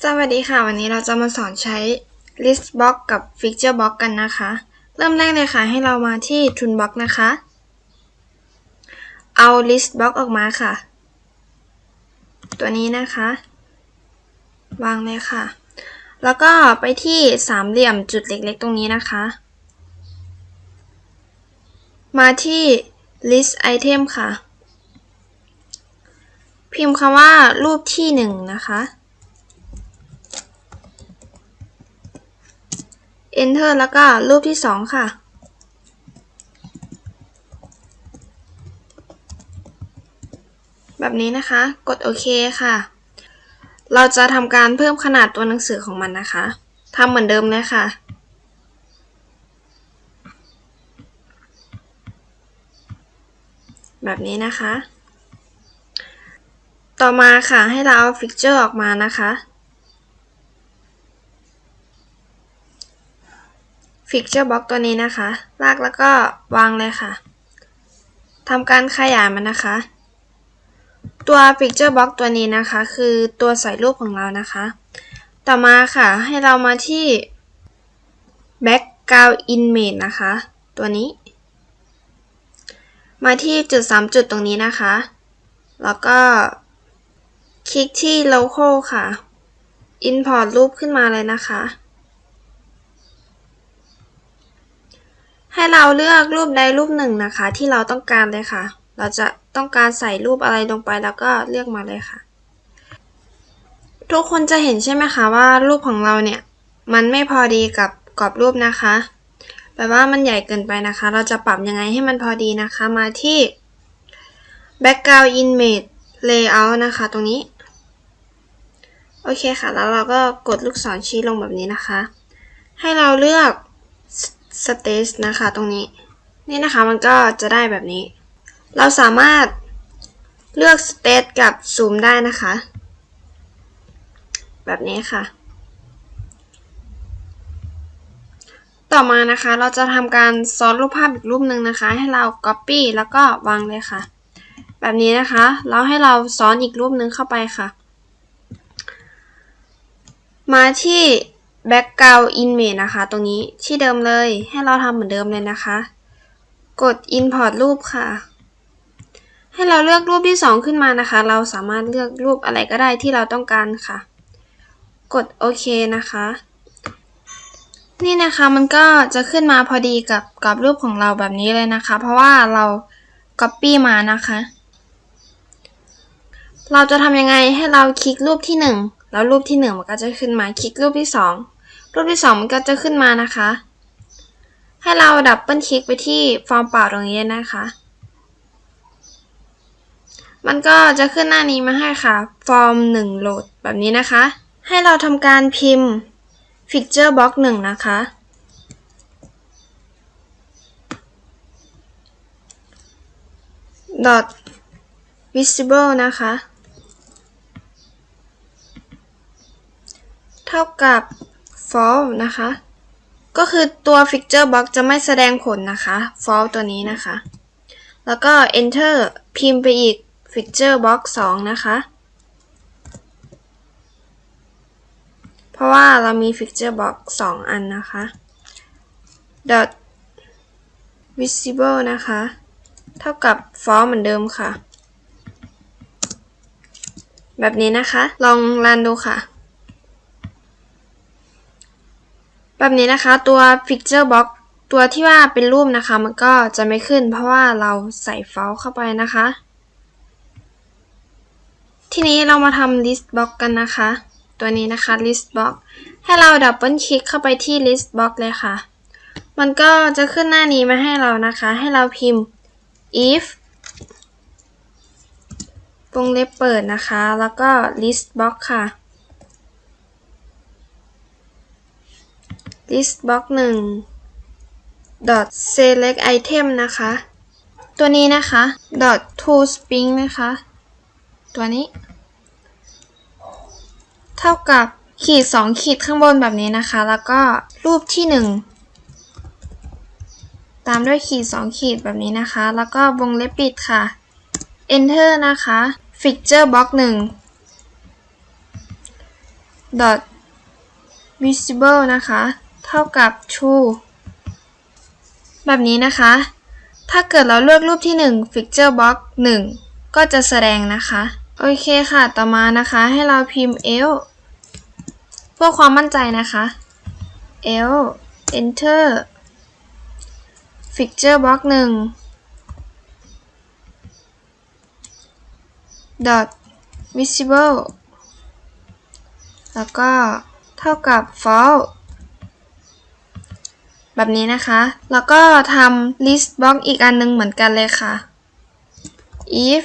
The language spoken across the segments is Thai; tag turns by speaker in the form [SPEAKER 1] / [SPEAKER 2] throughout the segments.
[SPEAKER 1] สวัสดีค่ะ วันนี้เราจะมาสอนใช้ list box กับ feature box กันนะคะ เริ่มแรกเลยค่ะ ให้เรามาที่ toolbox นะคะ เอา list box ออกมาค่ะ ตัวนี้นะคะ วางเลยค่ะ แล้วก็ไปที่สามเหลี่ยมจุดเล็กๆ ตรงนี้นะคะ มาที่ list item ค่ะ พิมพ์คำว่ารูปที่หนึ่งนะคะ Enter แล้วก็รูปที่สองค่ะ แบบนี้นะคะ กดโอเคค่ะ เราจะทำการเพิ่มขนาดตัวหนังสือของมันนะคะทำเหมือนเดิมเลยค่ะแบบนี้นะคะ ต่อมาค่ะให้เราเอาฟิกเจอร์ออกมานะคะ ฟิกเจอร์บล็อกตัวนี้นะคะ ลากแล้วก็วางเลยค่ะทำการขยายมันนะคะ ตัวฟิกเจอร์บ็อกตัวนี้นะคะ คือตัวใส่รูปของเรานะคะ ต่อมาค่ะให้เรามาที่ background image นะคะ ตัวนี้ มาที่จุด 3 จุดตรงนี้นะคะ แล้วก็ คลิกที่ local ค่ะ import รูปขึ้นมาเลยนะคะ ให้เราเลือกรูปใดรูปหนึ่งนะคะ ที่เราต้องการเลยค่ะ เราจะต้องการใส่รูปอะไรลงไปแล้วก็เลือกมาเลยค่ะ ทุกคนจะเห็นใช่ไหมคะว่ารูปของเราเนี่ย มันไม่พอดีกับกรอบรูปนะคะแปลว่ามันใหญ่เกินไปนะคะ เราจะปรับยังไงให้มันพอดีนะคะ มาที่ background image layout นะคะ ตรงนี้ โอเคค่ะ แล้วเราก็กดลูกศรชี้ลงแบบนี้นะคะ ให้เราเลือก stage นะคะตรงนี้ นี่นะคะมันก็จะได้แบบนี้ เราสามารถเลือก stage กับ zoom ได้นะคะ แบบนี้ค่ะ ต่อมานะคะเราจะทำการซ้อนรูปภาพอีกรูปหนึ่งนะคะ ให้เรา copy แล้วก็วางเลยค่ะ แบบนี้นะคะ แล้วให้เราซ้อนอีกรูปหนึ่งเข้าไปค่ะ มาที่ background image นะคะ ตรงนี้ที่เดิมเลย ให้เราทำเหมือนเดิมเลยนะคะ กด import รูปค่ะ ให้เราเลือกรูปที่ 2 ขึ้นมานะคะ เราสามารถเลือกรูปอะไรก็ได้ที่เราต้องการค่ะ กดโอเคนะคะ นี่นะคะมันก็จะขึ้นมาพอดีกับกับรูปของเราแบบนี้เลยนะคะ เพราะว่าเรา copy มานะคะ เราจะทำยังไงให้เราคลิกรูปที่ 1 แล้วรูปที่ 1 มันก็จะขึ้นมาคลิกรูปที่ 2 รูปที่ 2 มันก็จะขึ้นมานะคะ ให้เราดับเบิลคลิกไปที่ฟอร์มเปล่าตรงนี้นะคะ มันก็จะขึ้นหน้านี้มาให้ค่ะ ฟอร์ม1โหลดแบบนี้นะคะ ให้เราทำการพิมพ์ Picture Box 1 นะคะ dot visible นะคะ เท่ากับ false นะคะ ก็คือตัว Picture Box จะไม่แสดงผลนะคะ false ตัวนี้นะคะ แล้วก็ enter พิมพ์ไปอีก Picture Box 2 นะคะ เพราะว่าเรามี Picture Box 2 อันนะคะ dot visible นะคะ เท่ากับ false เหมือนเดิมค่ะ แบบนี้นะคะ ลองรันดูค่ะ แบบนี้นะคะตัว Picture Box ตัวที่ว่าเป็นรูปนะคะ มันก็จะไม่ขึ้น เพราะว่าเราใส่เฟลเข้าไปนะคะ ทีนี้เรามาทำ list box กันนะคะ ตัวนี้นะคะ list box ให้เราดับเบิลคลิกเข้าไปที่ list box เลยค่ะ มันก็จะขึ้นหน้านี้มาให้เรานะคะ ให้เราพิมพ์ if วงเล็บเปิดนะคะ แล้วก็ list box ค่ะ list box 1 dot select item นะคะ ตัวนี้นะคะ dot to string นะคะ ตัวนี้ เท่ากับขีด 2 ขีดข้างบนแบบนี้นะคะ แล้วก็รูปที่ 1 ตามด้วยขีด 2 ขีดแบบนี้นะคะ แล้วก็วงเล็บปิดค่ะ enter นะคะ Picture Box 1 dot visible นะคะ เท่ากับ true แบบนี้นะคะ ถ้าเกิดเราเลือกรูปที่ 1 Picture Box 1 ก็จะแสดงนะคะ โอเคค่ะ ต่อมานะคะให้เราพิมพ์ l เพื่อความมั่นใจนะคะ l enter Picture Box 1 dot visible แล้วก็เท่ากับ false แบบนี้นะคะ แล้วก็ทำ list box อีกอันหนึงเหมือนกันเลยค่ะ if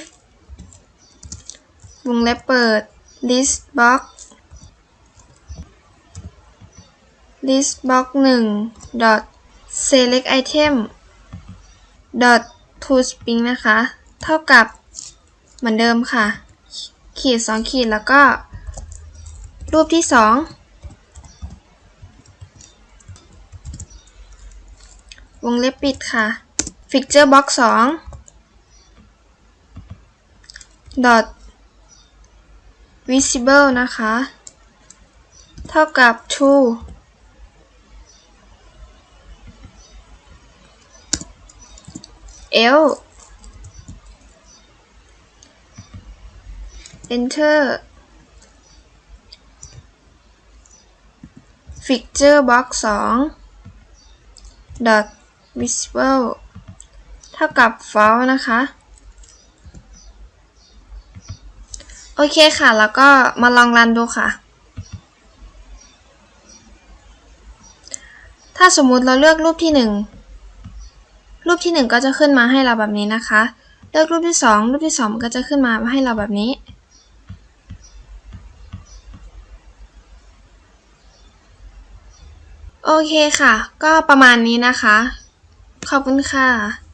[SPEAKER 1] วงเล็บเปิด list box list box 1 dot select item dot to string นะคะ เท่ากับเหมือนเดิมค่ะ ขีด 2 ขีดแล้วก็รูปที่ 2 วงเล็บปิดค่ะ Picture Box 2 dot visible นะคะ เท่ากับ true l enter Picture Box 2 dot visible เท่ากับ false นะคะ โอเคค่ะ แล้วก็มาลองรันดูค่ะ ถ้าสมมุติเราเลือกรูปที่ 1 รูปที่ 1 ก็จะขึ้นมาให้เราแบบนี้นะคะ เลือกรูปที่ 2 รูปที่ 2 ก็จะขึ้นมาให้เราแบบนี้โอเคค่ะ ก็ประมาณนี้นะคะ ขอบคุณค่ะ